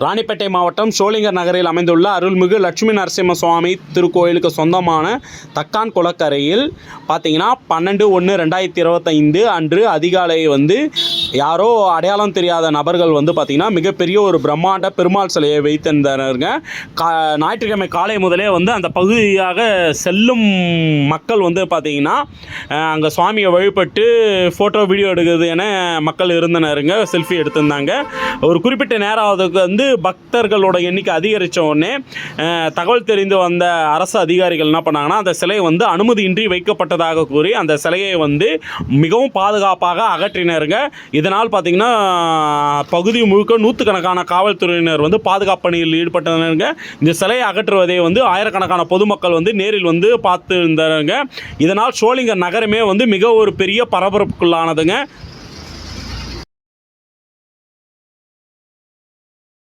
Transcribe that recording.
ராணிப்பேட்டை மாவட்டம் சோளிங்கர் நகரில் அமைந்துள்ள அருள்மிகு லட்சுமி நரசிம்ம சுவாமி திருக்கோயிலுக்கு சொந்தமான தக்கான் குளக்கரையில் பார்த்தீங்கன்னா பன்னெண்டு ஒன்று ரெண்டாயிரத்தி இருபத்தைந்து அன்று அதிகாலை வந்து யாரோ அடையாளம் தெரியாத நபர்கள் வந்து பார்த்திங்கன்னா மிகப்பெரிய ஒரு பிரம்மாண்ட பெருமாள் சிலையை வைத்திருந்தாருங்க கா ஞாயிற்றுக்கிழமை காலை முதலே வந்து அந்த பகுதியாக செல்லும் மக்கள் வந்து பார்த்திங்கன்னா அங்கே சுவாமியை வழிபட்டு ஃபோட்டோ வீடியோ எடுக்கிறது என மக்கள் இருந்தனருங்க. செல்ஃபி எடுத்திருந்தாங்க. ஒரு குறிப்பிட்ட நேரம் அதுக்கு வந்து பக்தர்களோட எண்ணிக்கை அதிகரித்த உடனே தகவல் தெரிந்து வந்த அரசு அதிகாரிகள் என்ன பண்ணாங்கன்னா அந்த சிலை வந்து அனுமதியின்றி வைக்கப்பட்டதாக கூறி அந்த சிலையை வந்து மிகவும் பாதுகாப்பாக அகற்றினருங்க. இதனால் பார்த்திங்கன்னா பகுதி முழுக்க நூற்றுக்கணக்கான காவல்துறையினர் வந்து பாதுகாப்பு பணியில் ஈடுபட்டனருங்க. இந்த சிலையை அகற்றுவதை வந்து ஆயிரக்கணக்கான பொதுமக்கள் வந்து நேரில் வந்து பார்த்து இருந்தாருங்க இதனால் சோளிங்கர் நகரமே வந்து மிக ஒரு பெரிய பரபரப்புக்குள்ளானதுங்க.